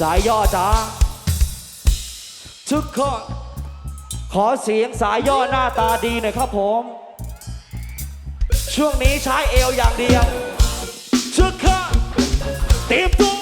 สายย่อจ้าทุกคนขอเสียงสายย่อหน้าตาดีหน่อยครับผม ช่วงนี้ใช้เอวอย่างเดียวทุกคนเตรียมตัว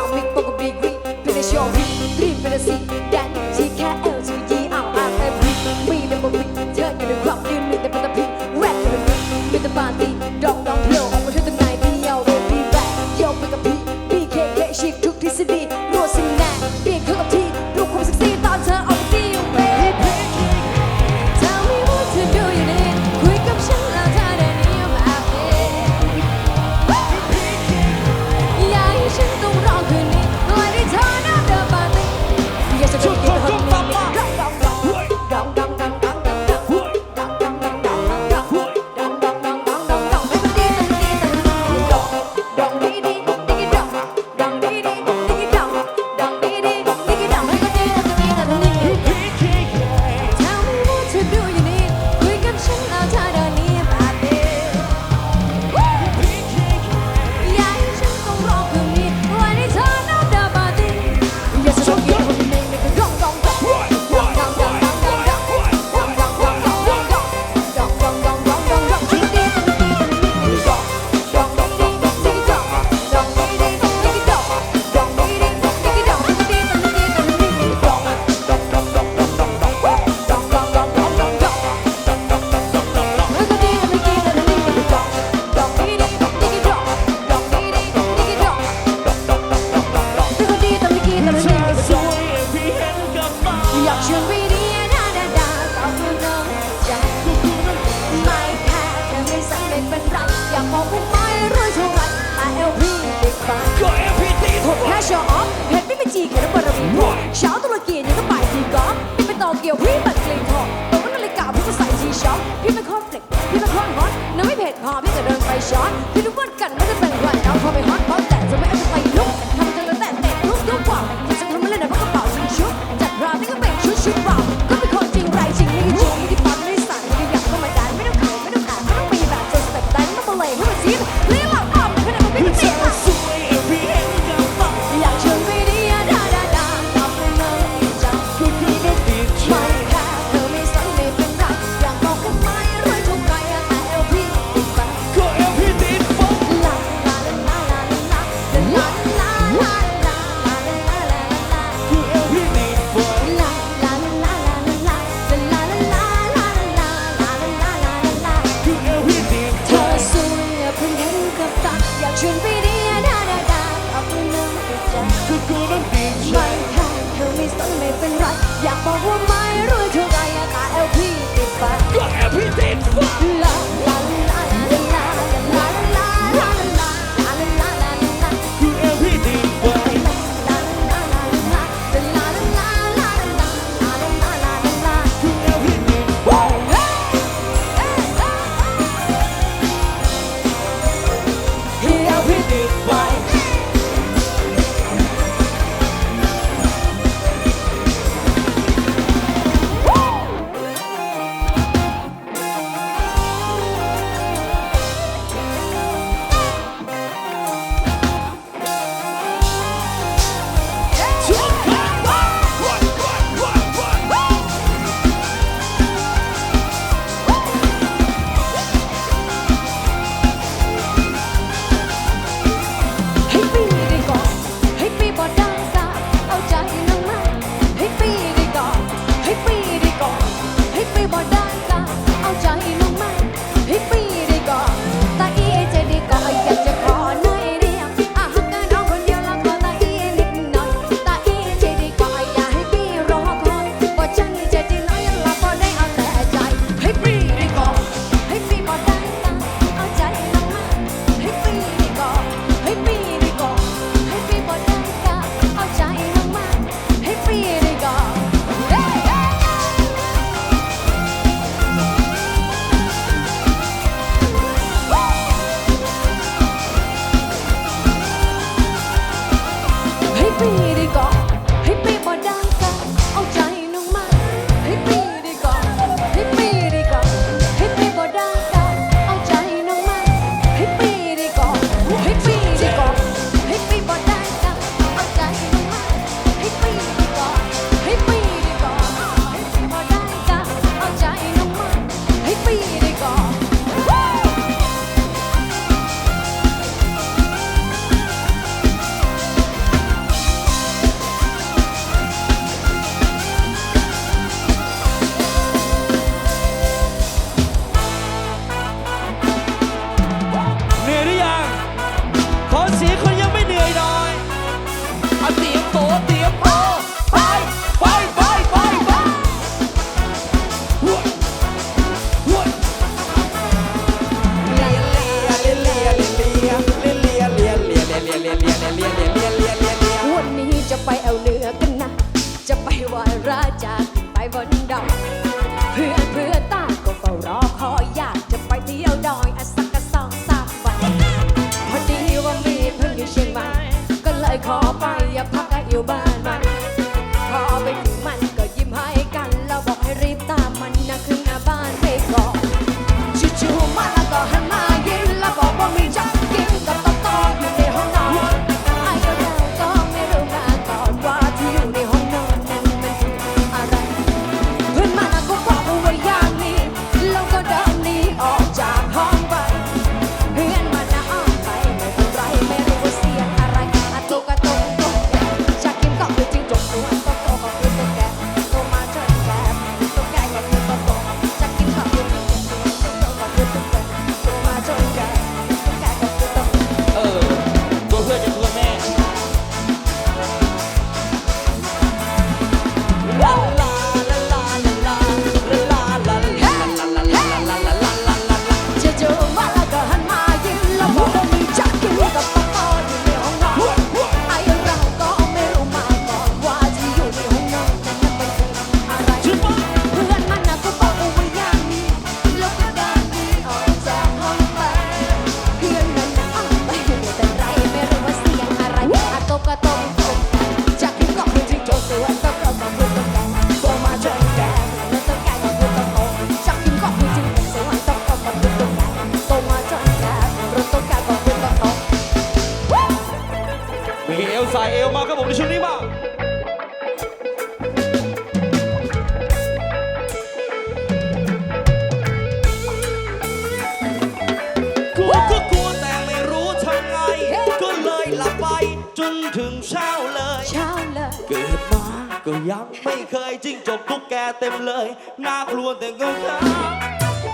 down, big big green. Finish your V, dream, fantasy. พอพี่ก็เดินไปช้อนพี่รู้ ก็ยังไม่เคยจิ้งจกตุ๊กแกเต็มเลยน่ากลัวแต่ก็กล้า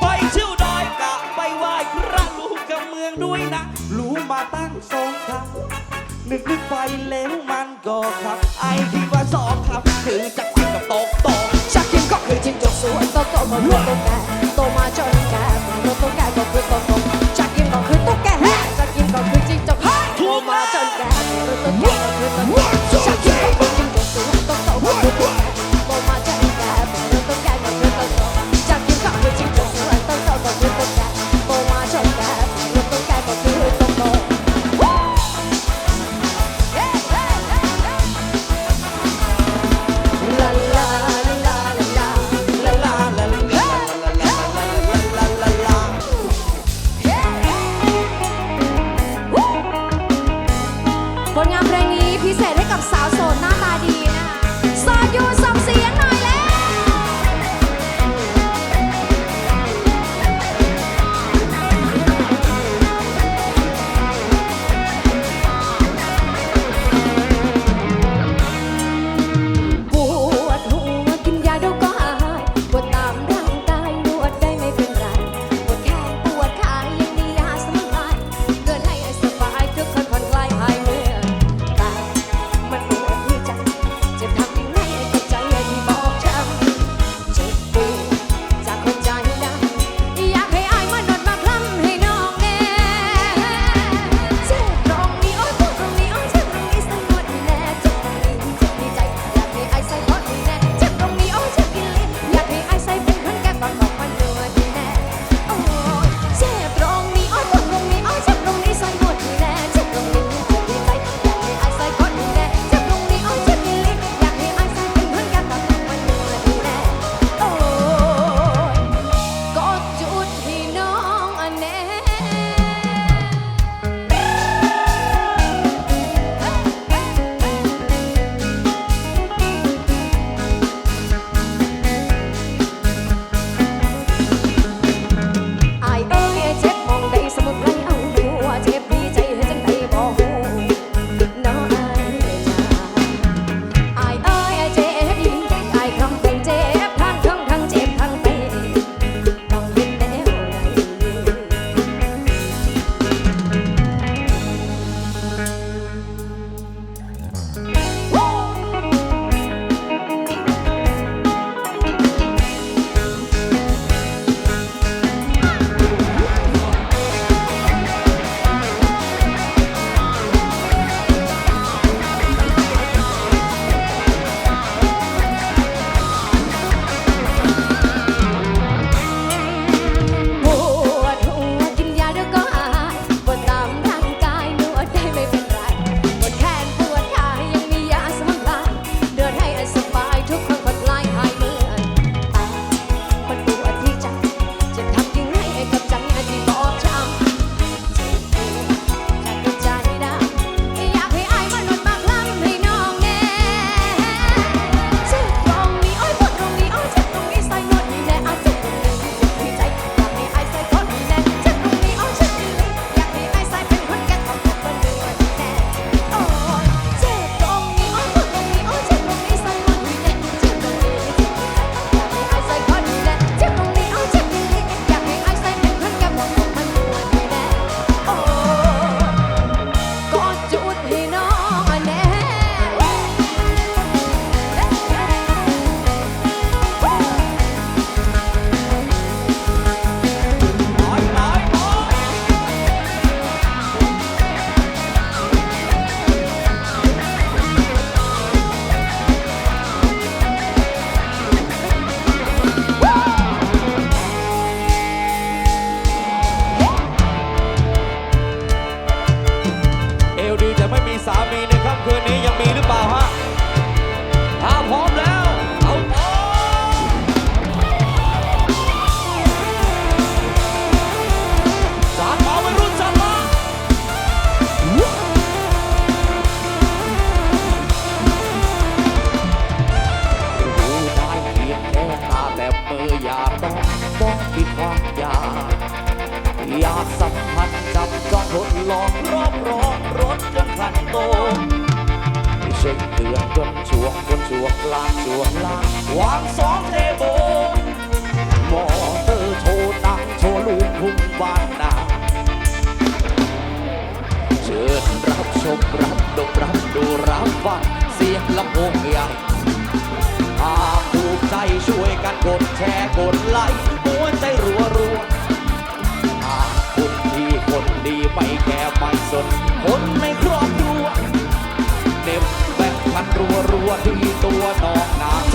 ไปเที่ยวดอยกะไปไหว้พระลูกกับเมืองด้วยนะ รู้มาตั้งสองคำนึกนึกไปแล้วมันก็ครับ ไอ้ที่ว่าสองคำคือจักกินกับตกตกชักกินก็คือจิ้งจกสวนโตโตมาคือตุ๊กแกโตมาจนแกโตตุ๊กแกก็คือโตโตชักกินก็คือตุ๊กแกชักกินก็คือจิ้งจกโตมาจนแกโตตุ๊กแกก็คือ เตือนจนช่วงจนช่วงลางช่วงลางวางสองเทโบมอเตอร์โชว์หนังโชว์ลูกทุ่งบ้านนาเชิญรับชมรับดมรับดูรับฟังเสียงลำโพงใหญ่หากถูกใจช่วยกันกดแชร์กดไลค์หัวใจรัวรัวหากคุณที่คนดีไม่แก่ไม่สนคนในครอบครัว รัวรัวที่ตัวน้องนาง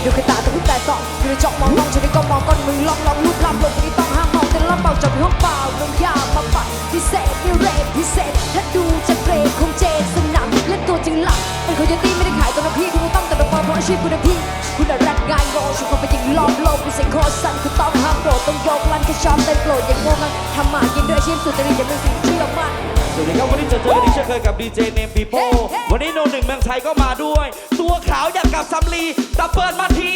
ให้ดูกระตาแตะลุกแต่ต่อดูจอกมองมองฉันก็มองก้อนมือลองลองรูปลับลงที่ต้องห้ามมองแต่ลำเบาจับห้องเปล่าลงยามาปัดพิเศษนี่เรทพิเศษถ้าดูจะเกรดคงเจสนังเล่นตัวจริงหลักเป็นคนยตี้ไม่ได้ขายตัวนะพี่คุณต้องแต่ดอกเพราะอาชีพคุณนะพี่คุณน่ะรัดงานโง่ชุดคนเป็นยิงลอมโลกคุณเซ็งคอสั่นคุณต้องห้ามโกรธต้องยกลันแค่ชอบเต้นโกรธอย่างโง่มันทำมากินด้วยอาชีพสุจริตอย่าเป็นสิ่งเชื่อมั่นสวัสดีครับวันนี้จอเจอกันที่เช่นเคยกับดีเจเนมปีโป้วันนี้โนหนึ่งเมืองไทยก็มาด้วย ตัวขาวอย่ กับซัมลีต่เปิดมาที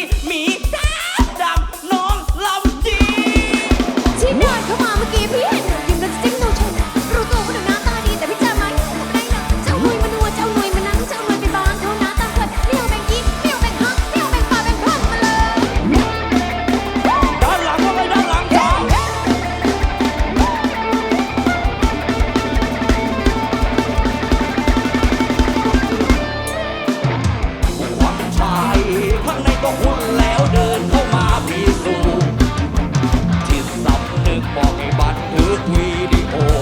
วิดีโอ